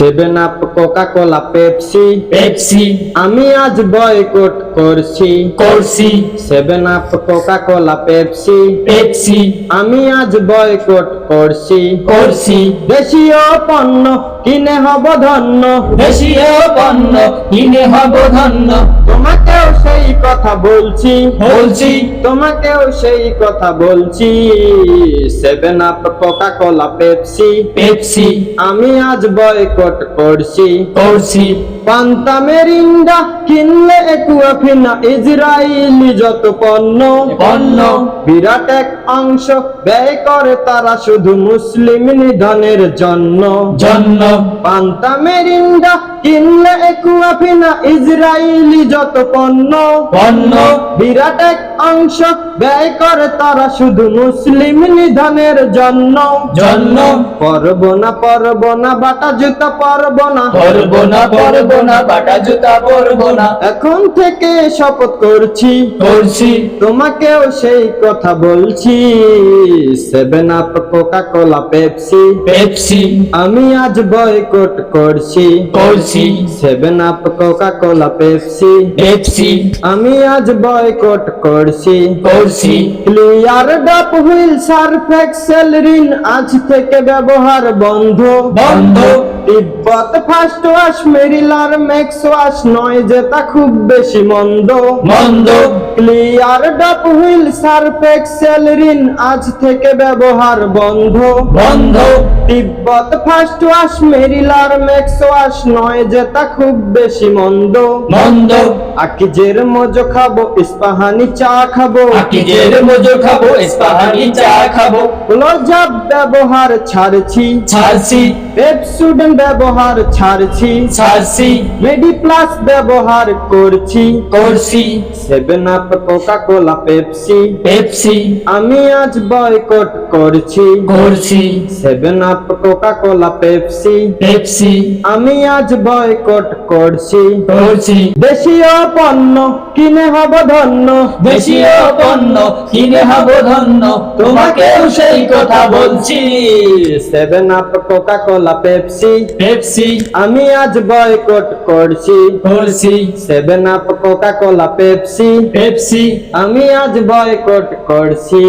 Seven Up Coca Cola Pepsi Pepsi আমি আজ boycott করছি। করছি। Seven Up Coca Cola Pepsi Pepsi আমি আজ বয়কট করছি। করছি। দেশীয় পণ্য কিনে হব ধন্য। দেশীয় পণ্য কিনে হব ধন্য। তোমাকেও কথা বলছি। বলছি। তোমাকেও সেই কথা বলছি। Seven Up Coca Cola Pepsi Pepsi আমি আজ বয়কট করছি। করছি। পান্তা মেরিন্ডা কিনলে একুয়াফিনা ইসরায়েলি যত পণ্য। পণ্য। বিরাট এক অংশ ব্যয় করে তারা শুধু মুসলিম নিধনের জন্য। জন্য। পান্তা মেরিন্ডা কিনলে একুয়াফিনা ইসরায়েলি যত পণ্য। পণ্য। বিরাট এক অংশ ব্যয় করে তারা শুধু মুসলিম নিধনের জন্য। জন্য। পরব না পরব না বাটা জুতা পরব না। পরব না পরব না বাটা জুতা পরব না। এখন থেকে শপথ করছি। করছি। তোমাকেও সেই কথা বলছি। Seven Up Coca Cola Pepsi Pepsi আমি আজ বয়কট করছি। করছি। Seven Up Coca Cola Pepsi Pepsi আমি আজ বয়কট করছি। করছি। ক্লিয়ার ডাপ হুইল সার্ফ এক্সেল রিন আজ থেকে ব্যবহার বন্ধ। বন্ধ। তিব্বত ফার্স্ট ওয়াশ মেরিলার ম্যাক্স ওয়াশ নয় যেটা খুব বেশি মন্দ। মন্দ। ক্লিয়ার ডাপ হুইল সার্ফ এক্সেল রিন আজ থেকে ব্যবহার বন্ধ। বন্ধ। তিব্বত ফার্স্ট ওয়াশ মেরিলার ম্যাক্স ওয়াশ নয় যেটা খুব বেশি মন্দ। মন্দ। আকিজের মজো খাব ইস্পাহানি চা খাব। আকিজের মজো খাব ইস্পাহানি চা খাব। ব্যবহার ছাড়ছি। ছাড়ছি। পেপসুডেন ব্যবহার ছাড়ছি। ছাড়ছি। মেডি প্লাস ব্যবহার করছি। করছি। Seven Up Coca Cola Pepsi Pepsi আমি আজ বয়কট করছি। করছি। Seven Up Coca Cola Pepsi Pepsi আমি আজ বয়কট করছি। করছি। দেশীয় পণ্য কিনে হব ধন্য। দেশীয় পণ্য কিনে হব ধন্য। তোমাকেও সেই কথা বলছি। Seven Up Coca Cola Pepsi Pepsi আমি আজ বয়কট করছি। করছি। Seven Up Coca Cola Pepsi Pepsi আমি আজ বয়কট করছি।